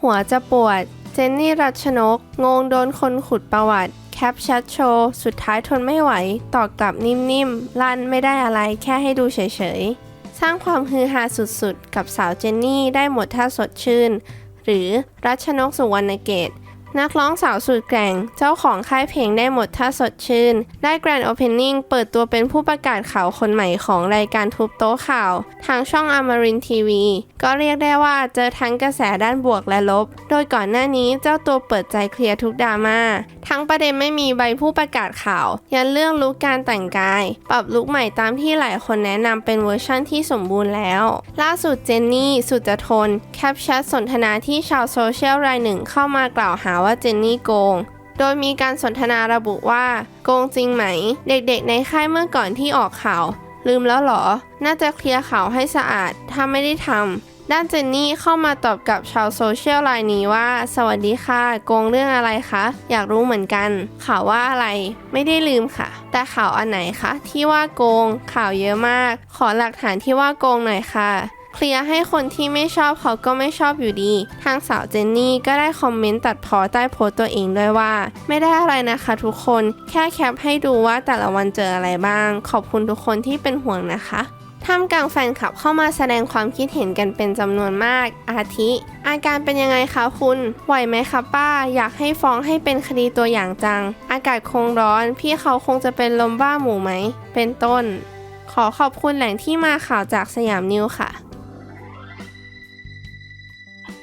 หัวจะปวด เจนนี่รัชนก งงโดนคนขุดประวัติ แคปชัดโชว์ สุดท้ายทนไม่ไหว ตอบกลับนิ่มๆ ลั่นไม่ได้อะไรแค่ให้ดูเฉยๆ สร้างความฮือฮาสุดๆ กับสาวเจนนี่ได้หมดท่าสดชื่น หรือรัชนกสุวรรณเกต นักร้องสาวสุดแกร่ง เจ้าของค่ายเพลงได้หมดท่าสดชื่น ได้แกรนด์โอเพนนิ่งเปิดตัวเป็นผู้ประกาศข่าวคนใหม่ของรายการทุบโต๊ะข่าว ทางช่องอมรินทีวี ก็เรียกได้ว่าเจอทั้งกระแสด้านบวกและลบ โดยก่อนหน้านี้เจ้าตัวเปิดใจเคลียร์ทุกดราม่า ทั้งประเด็นไม่มีใบผู้ประกาศข่าว ยันเรื่องลุกการแต่งกาย ปรับลุกใหม่ตามที่หลายคนแนะนำเป็นเวอร์ชั่นที่สมบูรณ์แล้ว ล่าสุดเจนนี่สุจทนแคปชั่นสนทนาที่ชาวโซเชียลรายหนึ่งเข้ามากล่าวหาว่าว่าเจนนี่โกง โดยมีการสนทนาระบุว่า โกงจริงไหม เด็กๆในค่ายเมื่อก่อนที่ออกข่าว ลืมแล้วเหรอ น่าจะเคลียร์ข่าวให้สะอาด ถ้าไม่ได้ทำด้านเจนนี่เข้ามาตอบกับชาวโซเชียลรายนี้ว่า สวัสดีค่ะ โกงเรื่องอะไรคะ อยากรู้เหมือนกัน ข่าวว่าอะไร ไม่ได้ลืมค่ะ แต่ข่าวอันไหนคะที่ว่าโกง ข่าวเยอะมาก ขอหลักฐานที่ว่าโกงหน่อยค่ะ เคลียร์ให้คนที่ไม่ชอบเขาก็ไม่ชอบอยู่ดี ทางสาวเจนนี่ก็ได้คอมเมนต์ตัดพอใต้โพสต์ตัวเองด้วยว่า ไม่ได้อะไรนะคะทุกคน แค่แคปให้ดูว่าแต่ละวันเจออะไรบ้าง ขอบคุณทุกคนที่เป็นห่วงนะคะท่ามกลางแฟนคลับเข้ามาแสดงความคิดเห็นกันเป็นจำนวนมาก อาทิ อาการเป็นยังไงคะคุณ ไหวไหมคะป้า อยากให้ฟ้องให้เป็นคดีตัวอย่างจัง อากาศคงร้อน พี่เขาคงจะเป็นลมบ้าหมูไหม เป็นต้น ขอขอบคุณแหล่งที่มาข่าวจากสยามนิวค่ะ